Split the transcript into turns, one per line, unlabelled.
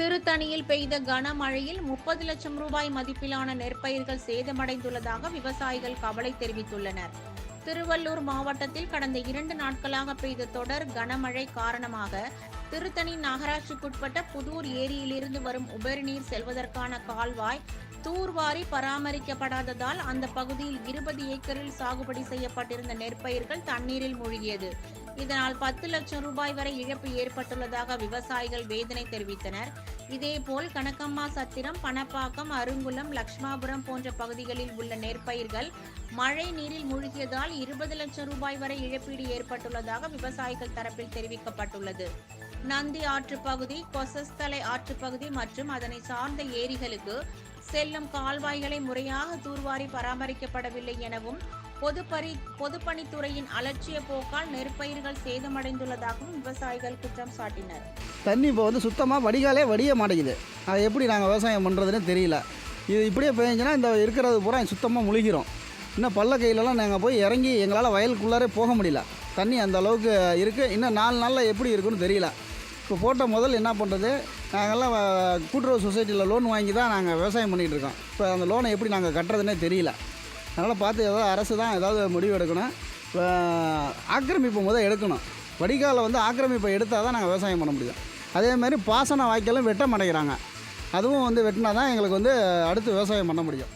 திருத்தணியில் பெய்த கனமழையில் முப்பது லட்சம் ரூபாய் மதிப்பிலான நெற்பயிர்கள் சேதமடைந்துள்ளதாக விவசாயிகள் கவலை தெரிவித்துள்ளனர். திருவள்ளூர் மாவட்டத்தில் கடந்த இரண்டு நாட்களாக பெய்த தொடர் கனமழை காரணமாக திருத்தணி நகராட்சிக்குட்பட்ட புதூர் ஏரியிலிருந்து வரும் உபரிநீர் செல்வதற்கான கால்வாய் தூர்வாரி பராமரிக்கப்படாததால் அந்த பகுதியில் இருபது ஏக்கரில் சாகுபடி செய்யப்பட்டிருந்த நெற்பயிர்கள் தண்ணீரில் மூழ்கியது. இதனால் பத்து லட்சம் ரூபாய் வரை இழப்பு ஏற்பட்டுள்ளதாக விவசாயிகள் வேதனை தெரிவித்தனர். இதேபோல் கனகம்மா சத்திரம் பணப்பாக்கம் அருங்குளம் லக்ஷ்மாபுரம் போன்ற பகுதிகளில் உள்ள நெற்பயிர்கள் மழை நீரில் மூழ்கியதால் இருபது லட்சம் ரூபாய் வரை இழப்பீடு ஏற்பட்டுள்ளதாக விவசாயிகள் தரப்பில் தெரிவிக்கப்பட்டுள்ளது. நந்தி ஆற்றுப்பகுதி கொசஸ்தலை ஆற்றுப்பகுதி மற்றும் அதனை சார்ந்த ஏரிகளுக்கு செல்லும் கால்வாய்களை முறையாக தூர்வாரி பராமரிக்கப்படவில்லை எனவும் பொதுப்பரி பொதுப்பணித்துறையின் அலட்சிய போக்கால் நெற்பயிர்கள் சேதமடைந்துள்ளதாகவும் விவசாயிகள் குற்றம் சாட்டினர்.
தண்ணி இப்போ வந்து சுத்தமாக வடிகாலே வடிய மாட்டேங்குது. அதை எப்படி நாங்கள் விவசாயம் பண்ணுறதுன்னு தெரியல. இது இப்படியே பெஞ்சுன்னா இந்த இருக்கிறது பூரா சுத்தமாக முழுகிறோம். இன்னும் பள்ள கையிலலாம் நாங்கள் போய் இறங்கி எங்களால் வயலுக்குள்ளாரே போக முடியல. தண்ணி அந்த அளவுக்கு இருக்குது இன்னும் நாலு நாளில் எப்படி இருக்குன்னு தெரியல. இப்போ போட்ட முதல் என்ன பண்ணுறது? நாங்கள்லாம் கூட்டுறவு சொசைட்டியில் லோன் வாங்கி தான் நாங்கள் விவசாயம் பண்ணிகிட்டு இருக்கோம். இப்போ அந்த லோனை எப்படி நாங்கள் கட்டுறதுனே தெரியல. அதனால் பார்த்து ஏதாவது அரசு தான் ஏதாவது முடிவு எடுக்கணும். இப்போ ஆக்கிரமிப்பு முதல் எடுக்கணும். வடிகாலில் வந்து ஆக்கிரமிப்பை எடுத்தால் தான் நாங்கள் விவசாயம் பண்ண முடியும். அதே மாதிரி பாசன வாய்க்காலும் வெட்ட மாட்டேங்கிறாங்க. அதுவும் வந்து வெட்டினா தான் எங்களுக்கு வந்து அடுத்து விவசாயம் பண்ண முடியும்.